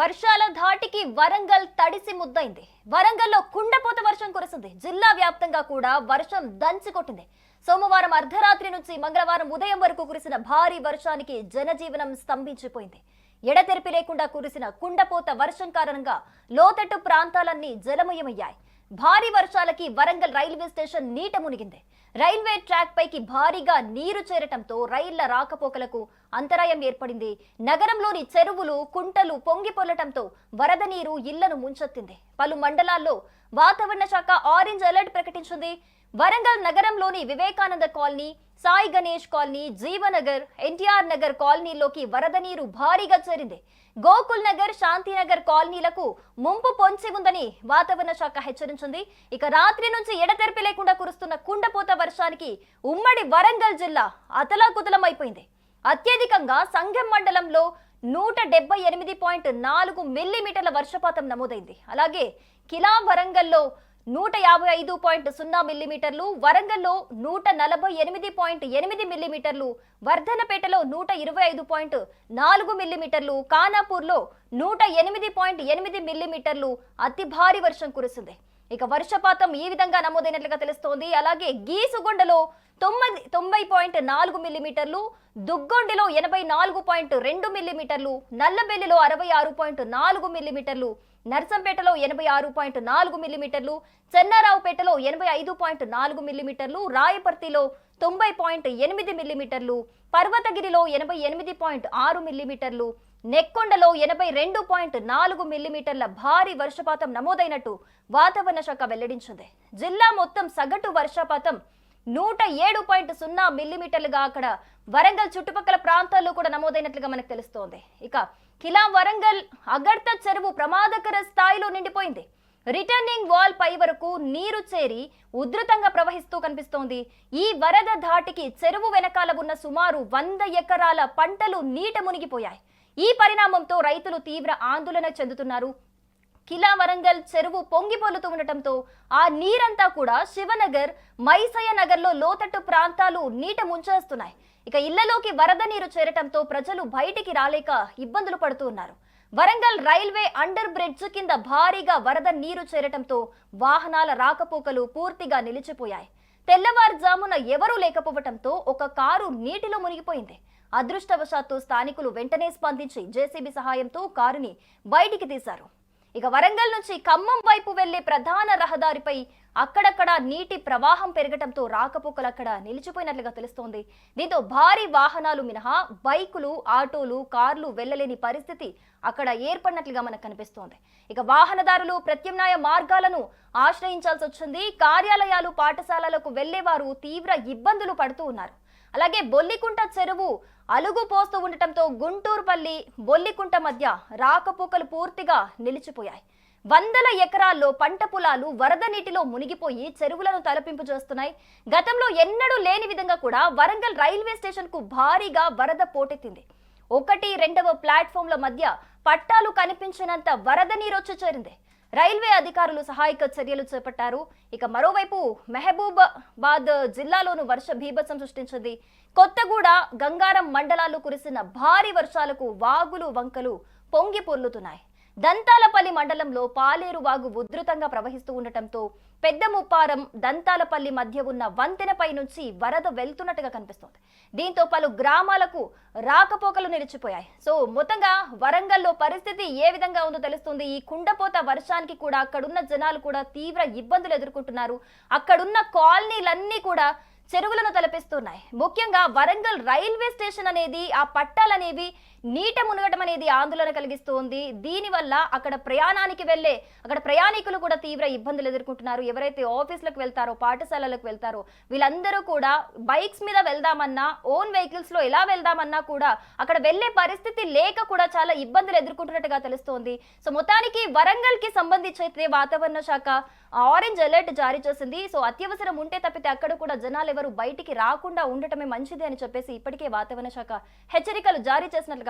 వర్షాల ధాటికి వరంగల్ తడిసి ముద్దైంది. వరంగల్లో కుండపోత వర్షం కురిసింది. జిల్లా వ్యాప్తంగా కూడా వర్షం దంచి కొట్టింది. సోమవారం అర్ధరాత్రి నుంచి మంగళవారం ఉదయం వరకు కురిసిన భారీ వర్షానికి జనజీవనం స్తంభించిపోయింది. ఎడతెరిపి లేకుండా కురిసిన కుండపోత వర్షం కారణంగా లోతట్టు ప్రాంతాలన్నీ జలమయమయ్యాయి. భారీ వర్షాలకి వరంగల్ రైల్వే స్టేషన్ నీట మునిగింది. రైల్వే ట్రాక్ పైకి భారీగా నీరు చేరటంతో రైళ్ళ రాకపోకలకు అంతరాయం ఏర్పడింది. నగరంలోని చెరువులు కుంటలు పొంగి పొల్లటంతో వరద నీరు ఇళ్ళను ముంచెత్తింది. పలు మండలాల్లో వాతావరణ శాఖ ఆరెంజ్ అలర్ట్ ప్రకటించింది. వరంగల్ నగరంలోని వివేకానంద కాలనీ సాయి గణేష్ కాలనీ జీవనగర్ ఎన్టీఆర్ నగర్ కాలనీలోకి వరద నీరు భారీగా చేరింది. గోకుల్ నగర్ శాంతినగర్ కాలనీలకు ముంపు పొంచి ఉందని వాతావరణ శాఖ హెచ్చరించింది. ఇక రాత్రి నుంచి ఎడతెరిపి లేకుండా కురుస్తున్న కుండపోత వర్షానికి ఉమ్మడి వరంగల్ జిల్లా అతలాకుతలమైపోయింది. అత్యధికంగా సంఘం మండలంలో నూట డెబ్బై ఎనిమిది పాయింట్ నాలుగు మిల్లీమీటర్ల వర్షపాతం నమోదైంది. అలాగే కిలా వరంగల్లో నూట యాభై ఐదు పాయింట్ సున్నా మిల్లీమీటర్లు వరంగల్లో నూట నలభై ఎనిమిది పాయింట్ ఎనిమిది మిల్లీమీటర్లు వర్ధనపేటలో నూట ఇరవై ఐదు పాయింట్ నాలుగు మిల్లీమీటర్లు కానాపూర్లో నూట ఎనిమిది పాయింట్ ఎనిమిది మిల్లీమీటర్లు అతి భారీ వర్షం కురిసింది. ఇక వర్షపాతం ఈ విధంగా నమోదైనట్లుగా తెలుస్తోంది. అలాగే గీసుగొండలో తొమ్మిది తొంభై పాయింట్ నాలుగు మిల్లీమీటర్లు దుగ్గొండిలో ఎనభై నాలుగు పాయింట్ రెండు మిల్లీమీటర్లు నల్లబెల్లిలో అరవై ఆరు పాయింట్ నాలుగు మిల్లీమీటర్లు నర్సంపేటలో ఎనభై ఆరు పాయింట్ నాలుగు మిల్లీమీటర్లు చెన్నారావుపేటలో ఎనభై ఐదు పాయింట్ నాలుగు మిల్లీమీటర్లు రాయపర్తిలో తొంభై పాయింట్ ఎనిమిది మిల్లీమీటర్లు పర్వతగిరిలో ఎనభై ఎనిమిది పాయింట్ ఆరు మిల్లీమీటర్లు నెక్కొండలో ఎనభై రెండు పాయింట్ నాలుగు మిల్లీమీటర్ల భారీ వర్షపాతం నమోదైనట్టు వాతావరణ శాఖ వెల్లడించింది. జిల్లా మొత్తం సగటు వర్షపాతం నూట ఏడు పాయింట్ సున్నా మిల్లీమీటర్లుగా అక్కడ వరంగల్ చుట్టుపక్కల ప్రాంతాల్లో కూడా నమోదైనట్లుగా మనకు తెలుస్తోంది. ఇక కిలా వరంగల్ అగర్త చెరువు ప్రమాదకర స్థాయిలో నిండిపోయింది. రిటర్నింగ్ వాల్ పై వరకు నీరు చేరి ఉధృతంగా ప్రవహిస్తూ కనిపిస్తోంది. ఈ వరద ధాటికి చెరువు వెనకాల ఉన్న సుమారు వంద ఎకరాల పంటలు నీట మునిగిపోయాయి. ఈ పరిణామంతో రైతులు తీవ్ర ఆందోళన చెందుతున్నారు. కిలా వరంగల్ చెరువు పొంగిపోలుతూ ఉండటంతో ఆ నీరంతా కూడా శివనగర్ మైసయ్య నగర్లో లోతట్టు ప్రాంతాలు నీట ముంచేస్తున్నాయి. ఇక ఇళ్ళలోకి వరద నీరు చేరటంతో ప్రజలు బయటికి రాలేక ఇబ్బందులు పడుతూ ఉన్నారు. వరంగల్ రైల్వే అండర్ బ్రిడ్జ్ కింద భారీగా వరద నీరు చేరటంతో వాహనాల రాకపోకలు పూర్తిగా నిలిచిపోయాయి. తెల్లవారుజామున ఎవరూ లేకపోవటంతో ఒక కారు నీటిలో మునిగిపోయింది. అదృష్టవశాత్తు స్థానికులు వెంటనే స్పందించి జేసీబీ సహాయంతో కారుని బయటికి తీశారు. ఇక వరంగల్ నుంచి ఖమ్మం వైపు వెళ్ళే ప్రధాన రహదారిపై అక్కడక్కడ నీటి ప్రవాహం పెరగటంతో రాకపోకలు అక్కడ నిలిచిపోయినట్లుగా తెలుస్తోంది. దీంతో భారీ వాహనాలు మినహా బైకులు ఆటోలు కార్లు వెళ్ళలేని పరిస్థితి అక్కడ ఏర్పడినట్లుగా మనకు కనిపిస్తోంది. ఇక వాహనదారులు ప్రత్యామ్నాయ మార్గాలను ఆశ్రయించాల్సి వచ్చింది. కార్యాలయాలు పాఠశాలలకు వెళ్ళేవారు తీవ్ర ఇబ్బందులు పడుతూ ఉన్నారు. అలాగే బొల్లికుంట చెరువు అలుగు పోస్తూ ఉండటంతో గుంటూరుపల్లి బొల్లికుంట మధ్య రాకపోకలు పూర్తిగా నిలిచిపోయాయి. వందల ఎకరాల్లో పంట పొలాలు వరద నీటిలో మునిగిపోయి చెరువులను తలపింపు చేస్తున్నాయి. గతంలో ఎన్నడూ లేని విధంగా కూడా వరంగల్ రైల్వే స్టేషన్కు భారీగా వరద పోటెత్తింది. ఒకటి రెండవ ప్లాట్ఫామ్ల మధ్య పట్టాలు కనిపించినంత వరద నీరు వచ్చి చేరింది. రైల్వే అధికారులు సహాయక చర్యలు చేపట్టారు. ఇక మరోవైపు మెహబూబాబాద్ జిల్లాలోను వర్ష భీభత్సం సృష్టించింది. కొత్తగూడ గంగారం మండలాలు కురిసిన భారీ వర్షాలకు వాగులు వంకలు పొంగి పొర్లుతున్నాయి. దంతాలపల్లి మండలంలో పాలేరు వాగు ఉధృతంగా ప్రవహిస్తూ ఉండటంతో పెద్ద ముప్పారం దంతాలపల్లి మధ్య ఉన్న వంతెనపై నుంచి వరద వెళ్తున్నట్టుగా కనిపిస్తోంది. దీంతో పలు గ్రామాలకు రాకపోకలు నిలిచిపోయాయి. సో మొత్తంగా వరంగల్లో పరిస్థితి ఏ విధంగా ఉందో తెలుస్తుంది. ఈ కుండపోత వర్షానికి కూడా అక్కడున్న జనాలు కూడా తీవ్ర ఇబ్బందులు ఎదుర్కొంటున్నారు. అక్కడున్న కాలనీలన్నీ కూడా చెరువులను తలపిస్తున్నాయి. ముఖ్యంగా వరంగల్ రైల్వే స్టేషన్ అనేది ఆ పట్టాలనేవి నీట మునగటం అనేది ఆందోళన కలిగిస్తోంది. దీనివల్ల అక్కడ ప్రయాణానికి వెళ్ళే అక్కడ ప్రయాణికులు కూడా తీవ్ర ఇబ్బందులు ఎదుర్కొంటున్నారు. ఎవరైతే ఆఫీసులకు వెళ్తారో పాఠశాలలకు వెళ్తారో వీళ్ళందరూ కూడా బైక్స్ మీద వెళ్దామన్నా ఓన్ వెహికల్స్లో ఎలా వెళ్దామన్నా కూడా అక్కడ వెళ్ళే పరిస్థితి లేక కూడా చాలా ఇబ్బందులు ఎదుర్కొంటున్నట్టుగా తెలుస్తోంది. సో మొత్తానికి వరంగల్కి సంబంధించి అయితే వాతావరణ శాఖ ఆరెంజ్ అలర్ట్ జారీ చేసింది. సో అత్యవసరం ఉంటే తప్పితే అక్కడ కూడా జనాలు ఎవరు బయటికి రాకుండా ఉండటమే మంచిది అని చెప్పేసి ఇప్పటికే వాతావరణ శాఖ హెచ్చరికలు జారీ చేసినట్లుగా